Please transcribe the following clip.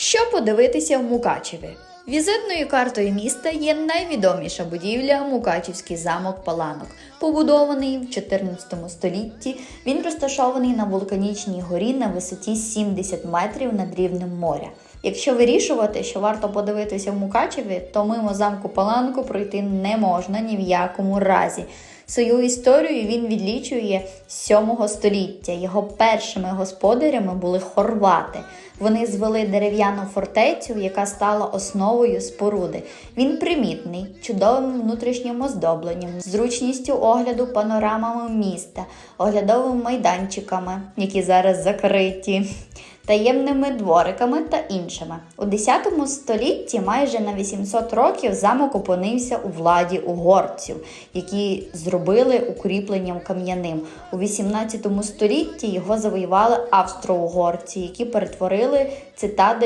Що подивитися в Мукачеві? Візитною картою міста є найвідоміша будівля Мукачівський замок Паланок. Побудований в 14 столітті, він розташований на вулканічній горі на висоті 70 метрів над рівнем моря. Якщо вирішувати, що варто подивитися в Мукачеві, то мимо замку Паланку пройти не можна ні в якому разі. Свою історію він відлічує з 7 століття. Його першими господарями були хорвати. Вони звели дерев'яну фортецю, яка стала основою споруди. Він примітний, чудовим внутрішнім оздобленням, зручністю огляду панорамами міста, оглядовими майданчиками, які зараз закриті, таємними двориками та іншими. У 10 столітті майже на 800 років замок опинився у владі угорців, які зробили укріпленням кам'яним. У 18 столітті його завоювали австро-угорці, які перетворили цитадель